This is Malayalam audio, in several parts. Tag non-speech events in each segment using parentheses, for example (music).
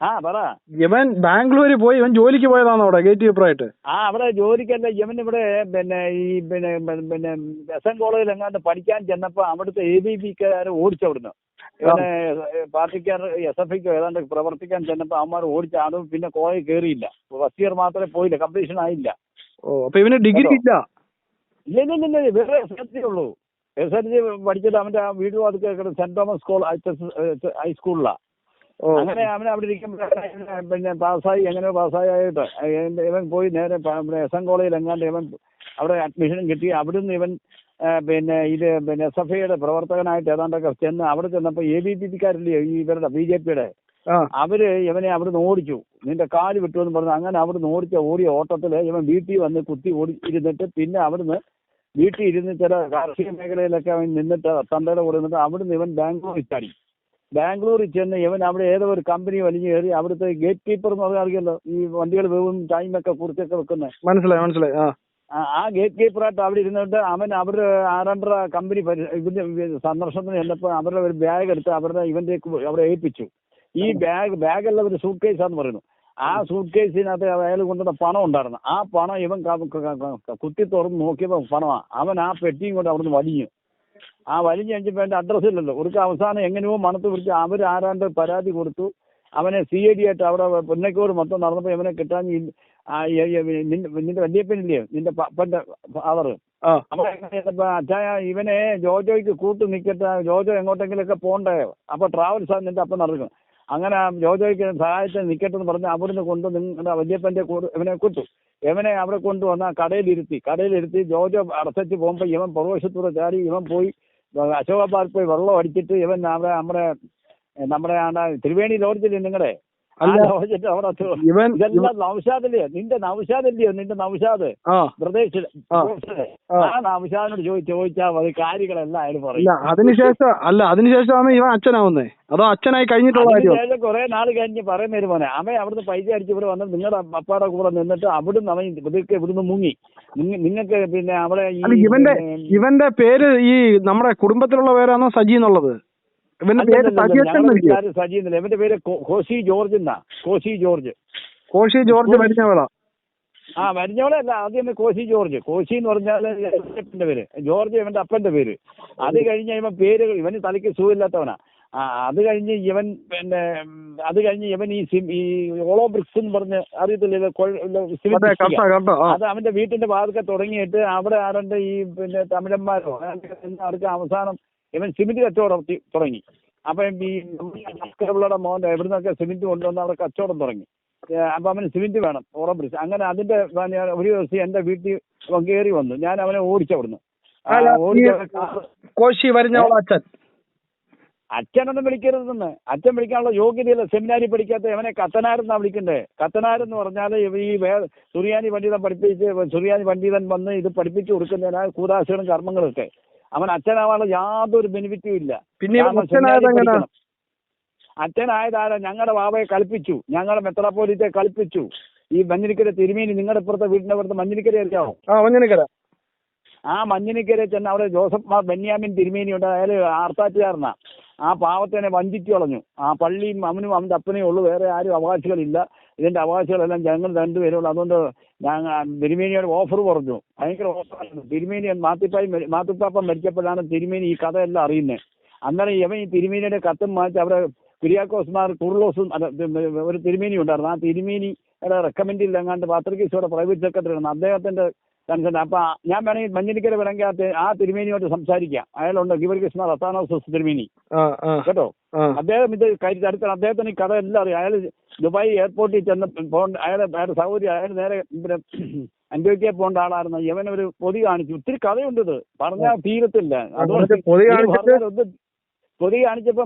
ആ പറ. ഇവൻ ബാംഗ്ലൂരിൽ പോയി. ഇവൻ ജോലിക്ക് പോയതാണോ അവിടെ ഗേറ്റ് കീപ്പറായിട്ട് ആ അവിടെ ജോലിക്കല്ല. യമൻ ഇവിടെ പിന്നെ ഈ പിന്നെ പിന്നെ- എസ് എൻ കോളേജിൽ എങ്ങാണ്ട് പഠിക്കാൻ ചെന്നപ്പോ അവിടുത്തെ എ ബി പിക്കാർ ഓടിച്ചവിടുന്നു ഇവനെ പാർട്ടിക്കാർ എസ് എഫ് ഐക്കോ ഏതാണ്ട് പ്രവർത്തിക്കാൻ ചെന്നപ്പോ അവന്മാർ ഓടിച്ച അതും പിന്നെ കോളേജ് കയറിയില്ല ഫസ്റ്റ് ഇയർ മാത്രമേ പോയില്ല കംപ്ലീഷൻ ആയില്ല. ഓ അപ്പൊ ഇവന് ഡിഗ്രി ഇല്ല ഇല്ല ഇല്ല വേറെ എസ് ഉള്ളൂ. എസ് എൽ ജി പഠിച്ചിട്ട് അവന്റെ ആ വീട് വാതിക്കൽ സെന്റ് തോമസ് സ്കൂൾ ഹൈസ്കൂളിലാണ് അങ്ങനെ അവൻ അവിടെ ഇരിക്കുമ്പോഴാണ് പിന്നെ പാസ്സായി എങ്ങനെ പാസ്സായിട്ട് ഇവൻ പോയി നേരെ എസ് എൻ കോളേജിൽ എങ്ങാണ്ട് ഇവൻ അവിടെ അഡ്മിഷൻ കിട്ടി. അവിടുന്ന് ഇവൻ പിന്നെ ഇത് പിന്നെ എസ് എഫ് ഐയുടെ പ്രവർത്തകനായിട്ട് ഏതാണ്ടൊക്കെ ചെന്ന് അവിടെ ചെന്നപ്പോൾ എ ബി പി പിക്കാരില്ലേ ഈ ഇവരുടെ ബി ജെ പിയുടെ? അവർ ഇവനെ അവിടുന്ന് ഓടിച്ചു. നിന്റെ കാൽ വിട്ടു എന്ന് പറഞ്ഞു അങ്ങനെ അവിടുന്ന് ഓടിച്ച ഓടിയ ഓട്ടത്തിൽ ഇവൻ വീട്ടിൽ വന്ന് കുത്തി ഓടി ഇരുന്നിട്ട് പിന്നെ അവിടുന്ന് വീട്ടിൽ ഇരുന്ന് ചില കാർഷിക മേഖലയിലൊക്കെ അവൻ നിന്നിട്ട് തന്തയുടെ കൂടെ നിന്നിട്ട് അവിടുന്ന് ഇവൻ ബാംഗ്ലൂരിൽ ചാടി ബാംഗ്ലൂരിൽ ചെന്ന് ഇവൻ അവിടെ ഏതോ ഒരു കമ്പനി വലിഞ്ഞു കയറി അവിടുത്തെ ഗേറ്റ് കീപ്പർ എന്ന് പറഞ്ഞാൽ അറിയാലോ? ഈ വണ്ടികൾ വേവും ടൈമൊക്കെ കുറിച്ചൊക്കെ വെക്കുന്നത് മനസ്സിലായി മനസ്സിലായി. ആ. ആ ഗേറ്റ് കീപ്പറായിട്ട് അവിടെ ഇരുന്നിട്ട് അവൻ അവരുടെ ആരണ്ടര കമ്പനി ഇതിന്റെ സന്ദർശനത്തിന് ചെന്നപ്പോൾ അവരുടെ ഒരു ബാഗ് എടുത്ത് അവരുടെ ഇവന്റെ അവിടെ ഏൽപ്പിച്ചു. ഈ ബാഗ് ബാഗല്ല ഒരു സൂട്ട് കേസാന്ന് പറയുന്നു. ആ സൂട്ട് കേസിനകത്ത് അയാൾ കൊണ്ടുവന്ന പണം ഉണ്ടായിരുന്നു. ആ പണം ഇവൻ കുത്തി തുറന്ന് നോക്കിയപ്പോൾ പണമാണ് അവൻ ആ പെട്ടിയും കൊണ്ട് അവിടുന്ന് വലിഞ്ഞു. ആ വലിഞ്ഞ കഴിഞ്ഞപ്പോൾ എന്റെ അഡ്രസ്സ് ഇല്ലല്ലോ. ഒരു അവസാനം എങ്ങനെയോ മണത്ത് പിടിച്ച് അവർ ആരാണ്ട് പരാതി കൊടുത്തു. അവനെ സി ഐ ഡി ആയിട്ട് അവിടെ പുന്നക്കോട് മൊത്തം നടന്നപ്പോൾ ഇവനെ കിട്ടാൻ നിന്റെ വല്യപ്പനില്ലേ നിന്റെ പപ്പന്റെ ഫാദർ അച്ഛായ ഇവനെ ജോജോയ്ക്ക് കൂട്ട് നിൽക്കട്ടെ ജോജോ എങ്ങോട്ടെങ്കിലൊക്കെ പോണ്ടേ? അപ്പൊ ട്രാവൽസ് ആണ് നിന്റെ അപ്പം നടക്കും അങ്ങനെ ജോജോയ്ക്ക് സഹായത്തിന് നിൽക്കട്ടെ എന്ന് പറഞ്ഞ് അവിടുന്ന് കൊണ്ട് നിങ്ങളുടെ വല്യപ്പന്റെ കൂടെ ഇവനെ കൂട്ടു ഇവനെ അവിടെ കൊണ്ടുവന്ന കടയിലിരുത്തി. കടയിലിരുത്തി ജോജോ അടച്ചു പോകുമ്പോൾ ഇവൻ പ്രവേശത്തൂടെ ചാടി ഇവൻ പോയി. അശോക പാർക്ക് പോയി വെള്ളം അടിച്ചിട്ട് ഇവൻ അവിടെ നമ്മുടെ നമ്മുടെ ആടെ ത്രിവേണി ലോഡ്ജില്ലേ നിങ്ങളുടെ ഇവൻ ഇതെല്ലാം നൗഷാദല്ലേ നിന്റെ നൗഷാദല്ലയോ? നിന്റെ നൗഷാദ്? പ്രദേശ ആ. നൗഷാദിനോട് ചോദിച്ചു ചോദിച്ചാൽ മതി കാര്യങ്ങളെല്ലാം അയാൾ ഇല്ല പറയും അതിനുശേഷം അല്ല അതിനുശേഷമാണ് ഇവൻ അച്ഛനാവുന്നേ. അതോ അച്ഛനായി കഴിഞ്ഞിട്ടുള്ള കാര്യം? കുറെ നാൾ കഴിഞ്ഞ് പറയുന്ന ഒരു മോനെ അവൻ അവിടുന്ന് പൈസ അടിച്ച് ഇവിടെ വന്ന് നിങ്ങളുടെ അപ്പാടെ കൂടെ നിന്നിട്ട് അവിടുന്ന് അവൻ ഇതൊക്കെ ഇവിടുന്ന് മുങ്ങി. നിങ്ങൾക്ക് പിന്നെ അവിടെ ഇവന്റെ ഇവന്റെ പേര് ഈ നമ്മുടെ കുടുംബത്തിലുള്ള പേരാണോ സജി എന്നുള്ളത്? ഇവന്റെ പേര് ഇവന്റെ പേര് കോശി ജോർജ് എന്നാ. കോശി ജോർജ്. കോശി ജോർജ് മരിഞ്ഞവള ആ മരിഞ്ഞവള അല്ല ആദ്യം കോശി ജോർജ്. കോശി എന്ന് പറഞ്ഞാൽ അപ്പന്റെ പേര്. ജോർജ് ഇവന്റെ അപ്പന്റെ പേര്. അത് കഴിഞ്ഞ് ഇവൻ പേര് ഇവന് തലയ്ക്ക് സുഖമില്ലാത്തവനാ. ആ അത് കഴിഞ്ഞ് ഇവൻ പിന്നെ അത് കഴിഞ്ഞ് ഇവൻ ഈ സിം- ഈ ഓളോ ബ്രിക്സ് എന്ന് പറഞ്ഞ് അറിയത്തില്ല? അത് അവന്റെ വീട്ടിന്റെ ഭാഗത്തൊക്കെ തുടങ്ങിയിട്ട് അവിടെ ആരണ്ട് ഈ പിന്നെ തമിഴന്മാരോ? അവർക്ക് അവസാനം ഇവൻ സിമെന്റ് കച്ചവടം തുടങ്ങി. അപ്പം ഈ പിള്ളയുടെ മോന്റെ എവിടുന്നൊക്കെ സിമെന്റ് കൊണ്ടുവന്ന് അവിടെ കച്ചവടം തുടങ്ങി. അപ്പൊ അവന് സിമെന്റ് വേണം ഉറപ്പിച്ച് അങ്ങനെ അതിന്റെ ഒരു ദിവസം എന്റെ വീട്ടിൽ കയറി വന്നു. ഞാൻ അവനെ ഓടിച്ചവിടുന്നു കോശി അച്ഛൻ. അച്ഛനൊന്നും വിളിക്കരുതെന്ന്. അച്ഛൻ വിളിക്കാനുള്ള യോഗ്യതയില്ല. സെമിനാരി പഠിക്കാത്ത അവനെ കത്തനാരെന്നാ വിളിക്കണ്ടേ? കത്തനാരെന്ന് പറഞ്ഞാൽ ഈ വേ സുറിയാനി പണ്ഡിതൻ പഠിപ്പിച്ച് സുറിയാനി പണ്ഡിതൻ വന്ന് ഇത് പഠിപ്പിച്ചു കൊടുക്കുന്നതിനാ കൂതാശകളും കർമ്മങ്ങളൊക്കെ. അവൻ അച്ഛനാവാനുള്ള യാതൊരു ബെനിഫിറ്റും ഇല്ല. പിന്നെ അച്ഛനായത്. അച്ഛനായതാരാ? ഞങ്ങളുടെ ബാബയെ കളിപ്പിച്ചു. ഞങ്ങളുടെ മെത്രാപ്പോലിത്തെ കളിപ്പിച്ചു. ഈ മഞ്ഞിനിക്കര തിരുമേനി നിങ്ങളുടെ ഇപ്പുറത്തെ വീടിന്റെ പുറത്ത് മഞ്ഞിനിക്കര അറിയാമോ ആ മഞ്ഞനിക്കര. ആ മഞ്ഞിനിക്കര ചെന്ന് അവിടെ ജോസഫ് മാർ ബെന്യാമിൻ തിരുമേനി ഉണ്ട്. അയാൾ ആർത്താറ്റുകാരനാ. ആ പാവത്തിനെ വഞ്ചിച്ചു കളഞ്ഞു. ആ പള്ളിയും അവനും അവന്റെ അപ്പനെയും ഉള്ളൂ. വേറെ ആരും അവകാശികളില്ല. ഇതിന്റെ അവകാശികളെല്ലാം ഞങ്ങൾ രണ്ടുപേരുള്ളൂ. അതുകൊണ്ട് ഞങ്ങൾ തിരുമേനിയുടെ ഓഫർ പറഞ്ഞു ഭയങ്കര ഓഫറായിരുന്നു തിരുമേനി മാത്തിപ്പായി മാത്തിപ്പാപ്പ മരിച്ചപ്പോഴാണ് തിരുമേനി ഈ കഥയെല്ലാം അറിയുന്നത് അന്നേരം ഇവൻ ഈ തിരുമേനിയുടെ കത്തും മാറ്റി അവരെ കുര്യാക്കോസ്മാർ കുർലോസും ഒരു തിരുമേനി ഉണ്ടായിരുന്നു. ആ തിരുമേനിയുടെ റെക്കമെൻഡിൽ എങ്ങാണ്ട് പാത്രികീസോടെ പ്രൈവറ്റ് സെക്രട്ടറി ആണ്. അദ്ദേഹത്തിന്റെ കൺസേൺ അപ്പൊ ഞാൻ വേണമെങ്കിൽ മഞ്ഞിനിക്കരെ വേണമെങ്കിൽ ആ തിരുമേനിയോട്ട് സംസാരിക്കാം. അയാളുണ്ട് ഗിവർകൃഷ്ണ റത്താനോസ് തിരുമേനി. കേട്ടോ? അദ്ദേഹം ഇത് കാര്യം അടുത്താണ് അദ്ദേഹത്തിന് ഈ കഥ എല്ലാം അറിയാം. അയാൾ ദുബായ് എയർപോർട്ടിൽ ചെന്ന് പോകേണ്ട അയാളെ അയാളുടെ സൗകര്യം അയാൾ നേരെ പിന്നെ (clears throat) അന്ത്യോക്കിയ പോകേണ്ട ആളായിരുന്നു. യവൻ ഒരു പൊതി കാണിച്ചു. ഒത്തിരി കഥയുണ്ട് ഇത്. പറഞ്ഞാൽ തീരത്തില്ല. അതുകൊണ്ട് പൊതി കാണിച്ചപ്പോ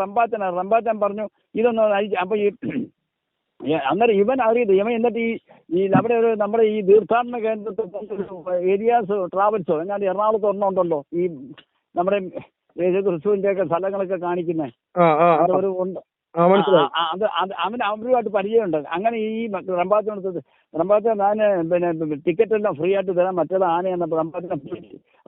റംബാച്ചനാ. റംബാച്ചൻ പറഞ്ഞു ഇതൊന്നും അപ്പൊ ഈ (clears throat) അന്നേരം ഇവൻ അറിയത് ഇവൻ എന്നിട്ട് ഈ ഈ അവിടെ ഒരു നമ്മുടെ ഈ തീർത്ഥാടന കേന്ദ്രത്തിൽ ഏരിയാസ് ട്രാവൽസോ എങ്ങാണ്ട് എറണാകുളത്ത് ഒന്നുണ്ടല്ലോ ഈ നമ്മുടെ ക്രിസ്തുവിന്റെ ഒക്കെ സ്ഥലങ്ങളൊക്കെ കാണിക്കുന്നത്. ഒരു ഉണ്ട്. അത് അവന് അവരുമായിട്ട് പരിചയമുണ്ട്. അങ്ങനെ ഈ റംബാച്ചനടുത്ത് റംബാച്ചൻ ഞാൻ പിന്നെ ടിക്കറ്റ് എല്ലാം ഫ്രീ ആയിട്ട് തരാം മറ്റേത് ആന എന്നപ്പോ റംബാത്തിനെ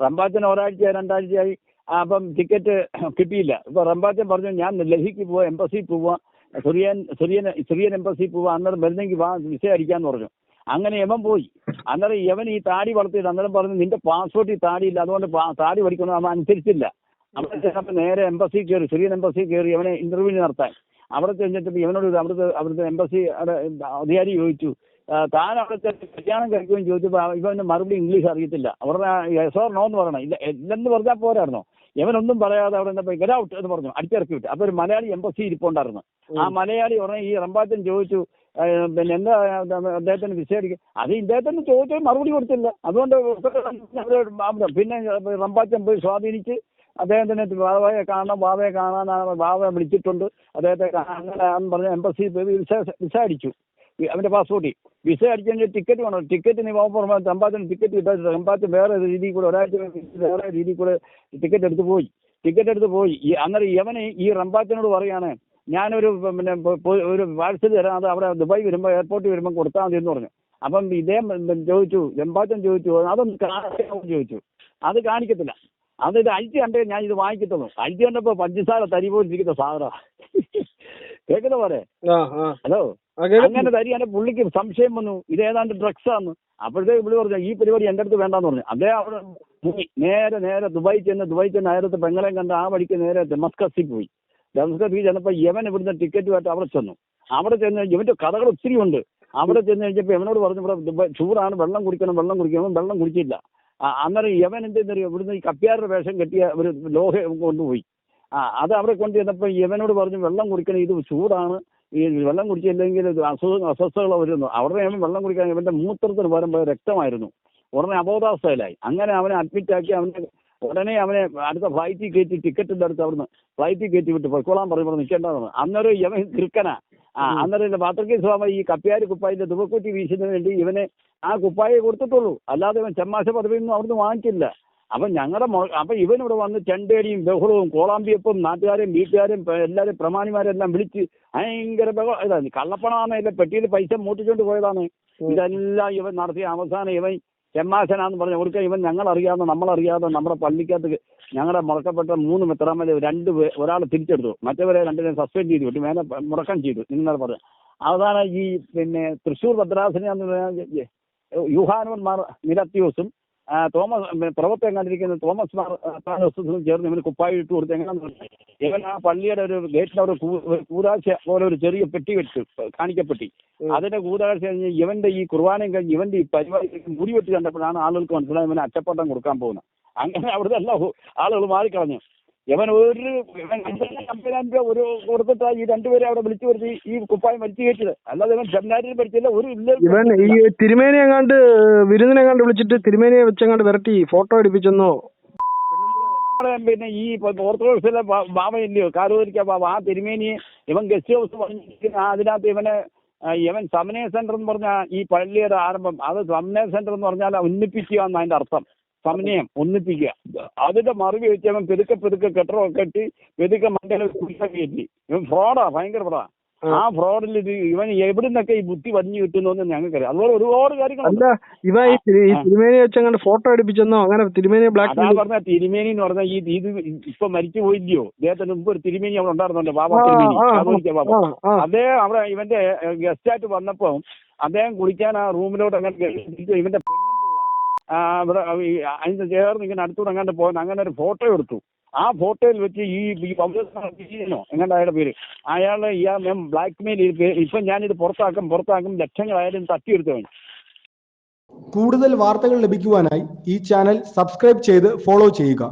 റംബാത്തിന് ഒരാഴ്ച രണ്ടാഴ്ചയായി. അപ്പം ടിക്കറ്റ് കിട്ടിയില്ല. ഇപ്പൊ റംബാച്ചൻ പറഞ്ഞു ഞാൻ ഡൽഹിക്ക് പോവാ എംബസി പോവാ സിറിയൻ സിറിയൻ സിറിയൻ എംബസി പോവാ അന്നേരം വരുന്നെങ്കിൽ വാ വിസ അടിക്കാന്ന് പറഞ്ഞു. അങ്ങനെ യവൻ പോയി. അന്നേരം യവൻ ഈ താടി വളർത്തിയിട്ട് അന്നേരം പറഞ്ഞു നിന്റെ പാസ്പോർട്ട് ഈ താടിയില്ല. അതുകൊണ്ട് താടി പഠിക്കണം അവൻ അനുസരിച്ചില്ല. അവിടെ ചെന്നപ്പോൾ നേരെ എംബസി കയറി സിറിയൻ എംബസി കയറി അവനെ ഇന്റർവ്യൂ നടത്താൻ. അവിടെ ചെന്നിട്ട് ഇവനോട് അവിടുത്തെ അവിടുത്തെ എംബസി അധികാരി ചോദിച്ചു താൻ അവിടെ കല്യാണം കഴിക്കുകയും ചോദിച്ചപ്പോൾ ഇവന് മറുപടി ഇംഗ്ലീഷ് അറിയത്തില്ല. അവരുടെ യെസോർ നോ എന്ന് പറയണം. ഇല്ല ഇല്ലെന്ന് പറഞ്ഞാൽ പോരായിരുന്നോ. ഇവനൊന്നും പറയാതെ അവിടെ എന്താ ഗെറ്റ് ഔട്ട് എന്ന് പറഞ്ഞു. അടിച്ചിറക്കി വിട്ടു. അപ്പൊ ഒരു മലയാളി എംബസി ഇരിപ്പുണ്ടായിരുന്നു. ആ മലയാളി ഉടനെ ഈ റംബാച്ചൻ ചോദിച്ചു പിന്നെ എന്താ അദ്ദേഹത്തിന് വിശേഷിക്കും അത് ഇദ്ദേഹത്തിന് ചോദിച്ചു മറുപടി കൊടുത്തില്ല. അതുകൊണ്ട് പിന്നെ റംബാച്ചൻ പോയി സ്വാധീനിച്ച് അദ്ദേഹത്തിന് ബാബയെ കാണണം ബാബയെ കാണാനാണ് ബാബയെ വിളിച്ചിട്ടുണ്ട്. അദ്ദേഹത്തെ എന്ന് പറഞ്ഞ് എംബസി പോയി വിസ വിസ അടിച്ചു. അവന്റെ പാസ്പോർട്ടിൽ വിസ അടിച്ചതിന്റെ ടിക്കറ്റ് വേണം. ടിക്കറ്റ് നീ പോകുമ്പോൾ തമ്പാത്തിന് ടിക്കറ്റ് കിട്ടാ റംബാച്ചൻ വേറെ രീതിയിൽ കൂടെ ഒരാഴ്ച വേറെ രീതിയിൽ കൂടെ ടിക്കറ്റ് എടുത്ത് പോയി. ടിക്കറ്റ് എടുത്ത് പോയി. ഈ അന്നേരം യവന് ഈ റംബാത്തിനോട് പറയാണ് ഞാനൊരു പിന്നെ ഒരു പാഴ്സൽ തരാം. അത് അവിടെ ദുബായി വരുമ്പോൾ എയർപോർട്ടിൽ വരുമ്പോൾ കൊടുത്താൽ മതി എന്ന് പറഞ്ഞു. അപ്പം ഇദ്ദേഹം ചോദിച്ചു രംബാച്ചൻ ചോദിച്ചു അതൊന്ന് കാണിക്കാമോ? ചോദിച്ചു. അത് കാണിക്കത്തില്ല. അത് ഇത് അഴിച്ചു കണ്ടേ ഞാൻ ഇത് വാങ്ങിക്കത്തുള്ളൂ. അഴിച്ചു കണ്ടപ്പോ പഞ്ചസാര തരി പോലിരിക്കുന്ന സാധനം കേൾക്കുന്ന പോലെ ഹലോ? അങ്ങനെ തരി അങ്ങനെ തരികയാണ് പുള്ളിക്ക് സംശയം വന്നു. ഇത് ഏതാണ്ട് ഡ്രഗ്സ് ആണ് അപ്പോഴത്തേക്ക് പുള്ളി പറഞ്ഞു ഈ പരിപാടി എന്റെ അടുത്ത് വേണ്ടാന്ന് പറഞ്ഞു. അദ്ദേഹം അവിടെ നേരെ നേരെ ദുബായി ചെന്ന് ദുബായി ചെന്ന് അയലത്ത് പെങ്ങളെയും കണ്ട് ആ വഴിക്ക് നേരെ ഡെമസ്കസിൽ പോയി. ഡെമസ്കസിൽ ചെന്നപ്പോൾ യവൻ ഇവിടുന്ന് ടിക്കറ്റുമായിട്ട് അവിടെ ചെന്നു. അവിടെ ചെന്ന് ഇവന്റെ കഥകൾ ഒത്തിരി ഉണ്ട് അവിടെ ചെന്ന് കഴിഞ്ഞപ്പോൾ ഇവനോട് പറഞ്ഞു ഇവിടെ ദുബായ് ചൂടാണ് വെള്ളം കുടിക്കണം വെള്ളം കുടിക്കണം വെള്ളം കുടിച്ചില്ല. അന്നേരം യവൻ എന്തെന്നറിയോ ഇവിടുന്ന് ഈ കപ്പ്യാരുടെ വേഷം കെട്ടിയ ഒരു ലോഹ കൊണ്ടുപോയി. ആ അത് അവിടെ കൊണ്ട് ചെന്നപ്പോൾ യവനോട് പറഞ്ഞു വെള്ളം കുടിക്കണം ഇത് ചൂടാണ്. ഈ വെള്ളം കുടിച്ചില്ലെങ്കിൽ അസുഖ അസ്വസ്ഥകൾ വരുന്നു. അവിടെ അവൻ വെള്ളം കുടിക്കാൻ ഇവന്റെ മൂത്രത്തിന് പകരം രക്തമായിരുന്നു. ഉടനെ അബോധാവസ്ഥയിലായി. അങ്ങനെ അവനെ അഡ്മിറ്റ് ആക്കി അവനെ ഉടനെ അവനെ അടുത്ത ഫ്ലൈറ്റിൽ കയറ്റി ടിക്കറ്റിന്റെ അടുത്ത് അവിടുന്ന് ഫ്ലൈറ്റിൽ കയറ്റി വിട്ട് പൊയ്ക്കോളാൻ പറഞ്ഞു നിൽക്കേണ്ടതാണ്. അന്നേരം യവൻ കിറുക്കനാ ആ അന്നേരം പാത്രക്കി സ്വാമി ഈ കപ്പ്യാരി കുപ്പായിന്റെ ദുബക്കുറ്റി വീശുന്നതിന് വേണ്ടി ഇവനെ ആ കുപ്പായെ കൊടുത്തിട്ടുള്ളൂ. അല്ലാതെ ഇവൻ ചെമ്മാശ പദവിയൊന്നും അവിടുന്ന് വാങ്ങിച്ചില്ല. അപ്പൊ ഞങ്ങളുടെ അപ്പൊ ഇവനിവിടെ വന്ന് ചെണ്ടേടിയും ബഹളവും കോളാമ്പിയപ്പും നാട്ടുകാരെയും വീട്ടുകാരെയും എല്ലാവരും പ്രമാണിമാരെല്ലാം വിളിച്ച് ഭയങ്കര ബഹളം ഇതാണ് കള്ളപ്പണമാണ് ഇല്ല പെട്ടിയിൽ പൈസ മൂട്ടിച്ചോണ്ട് പോയതാണ്. ഇതെല്ലാം ഇവൻ നടത്തിയ അവസാനം ഇവൻ ചെമ്മാശനാന്ന് പറഞ്ഞ കൊടുക്ക ഇവൻ ഞങ്ങൾ അറിയാതെ നമ്മളറിയാതെ നമ്മുടെ പള്ളിക്കകത്ത് ഞങ്ങളുടെ മുടക്കപ്പെട്ട മൂന്ന് മെത്രാമൽ രണ്ട് ഒരാൾ തിരിച്ചെടുത്തു. മറ്റവരെ രണ്ടിനെ സസ്പെൻഡ് ചെയ്തു. വിട്ടു മേലെ മുടക്കം ചെയ്തു. നിങ്ങൾ പറഞ്ഞു. അവസാനം ഈ പിന്നെ തൃശ്ശൂർ ഭദ്രാസന എന്ന് പറഞ്ഞ യുഹാനോൻ മാർ നിലത്യൂസും ആ, തോമസ് പിന്നെ പ്രവർത്തനം കണ്ടിരിക്കുന്ന തോമസ് മാർ താനോസും ചേർന്ന് ഇവന് കുപ്പായി ഇട്ട് കൊടുത്ത് എങ്ങനെയാണെന്ന് ഇവൻ ആ പള്ളിയുടെ ഒരു ഗേറ്റിൽ ഒരു കൂതാശ പോലെ ഒരു ചെറിയ പെട്ടി വെച്ച് കാണിക്കപ്പെട്ടി. അതിന്റെ കൂതാശ കഴിഞ്ഞ് ഇവന്റെ ഈ കുർബാനയും കഴിഞ്ഞ് ഇവന്റെ ഈ പരിപാടി മുടി വെട്ടി കണ്ടപ്പോഴാണ് ആളുകൾക്ക് മനസ്സിലായി ഇവന് അച്ചപ്പട്ടം കൊടുക്കാൻ പോകുന്നത്. അങ്ങനെ അവിടുത്തെ എല്ലാ ആളുകൾ മാറിക്കളഞ്ഞു. ഇവൻ ഒരു ഇവൻ അമ്പതിനായിരം രൂപ ഒരു കൊടുത്തിട്ടാ ഈ രണ്ടുപേരെ അവിടെ വിളിച്ചു വരുത്തി ഈ കുപ്പായം വലിച്ചു കയറ്റിയത്. അല്ലാതെ ഇവൻ സെമിനാരിൽ പഠിച്ചില്ല ഒരു ഇല്ല ഇവൻ ഈ തിരുമേനി എങ്ങാണ്ട് വിരുന്നിനെങ്ങാണ്ട് വിളിച്ചിട്ട് തിരുമേനിയെ വെച്ചെങ്ങാണ്ട് വിരട്ടി ഫോട്ടോ എടുപ്പിച്ചെന്നോ? നമ്മുടെ പിന്നെ ഈ ഓർത്തഡോക്സിലെ ബാബ ഇല്ലയോ? കാരോരിക്ക ബാബ ആ തിരുമേനിയെ ഇവൻ ഗസ്റ്റ് ഹൗസ് പറഞ്ഞിരിക്കുന്ന അതിനകത്ത് ഇവനെ ഇവൻ സമനയ സെന്റർ എന്ന് പറഞ്ഞ ഈ പള്ളിയുടെ ആരംഭം. അത് സമനയ സെന്റർ എന്ന് പറഞ്ഞാൽ ഉന്നിപ്പിക്കുക എന്ന് അതിന്റെ അർത്ഥം. സമന്വയം ഒന്നിപ്പിക്കുക. അതിന്റെ മറുപടി വെച്ച് അവൻ പെരുക്ക പെതുക്കെ കെട്ടറൊക്കെ കെട്ടി പെതുക്കെ മണ്ടയിൽ കുടിച്ച കയറ്റി. ഇവൻ ഫ്രോഡാ ഭയങ്കര ഫ്രോഡാ ആ. ഫ്രോഡിൽ ഇത് ഇവൻ എവിടുന്നൊക്കെ ഈ ബുദ്ധി വഞ്ഞു കിട്ടുന്നു ഞങ്ങൾക്കറിയാം. അതുപോലെ ഒരുപാട് കാര്യങ്ങൾ അല്ല ഇവ ഈ തിരുമേനി വെച്ചങ്ങനെ ഫോട്ടോ അടിപ്പിച്ചെന്നോ? അങ്ങനെ തിരുമേനി ബ്ലാക്ക് അതാ പറഞ്ഞ തിരുമേനി എന്ന് പറഞ്ഞാൽ ഈ ഇത് ഇപ്പൊ മരിച്ചു പോയില്ലയോ? അദ്ദേഹത്തിന് മുമ്പ് ഒരു തിരുമേനി അവിടെ ഉണ്ടായിരുന്നുണ്ട് ബാബ തിരുമേനി. കാതോലിക്ക ബാബ അദ്ദേഹം അവിടെ ഇവന്റെ ഗസ്റ്റ് ആയിട്ട് വന്നപ്പോ അദ്ദേഹം കുളിക്കാൻ ആ റൂമിലോട്ട് അങ്ങനെ ഇവന്റെ ഇവിടെ അതിന് ചേർന്ന് ഇങ്ങനെ അടുത്തൂടെ എങ്ങാണ്ട് പോകാൻ അങ്ങനെ ഒരു ഫോട്ടോ എടുത്തു. ആ ഫോട്ടോയിൽ വെച്ച് ഈ പൗരസ്നോ എങ്ങനെ അയാളുടെ പേര് അയാൾ ഇയാൾ ബ്ലാക്ക് മെയിൽ ഇപ്പൊ ഞാനിത് പുറത്താക്കും പുറത്താക്കും ലക്ഷങ്ങളായാലും തട്ടിയെടുത്തവൻ. കൂടുതൽ വാർത്തകൾ ലഭിക്കുവാനായി ഈ ചാനൽ സബ്സ്ക്രൈബ് ചെയ്ത് ഫോളോ ചെയ്യുക.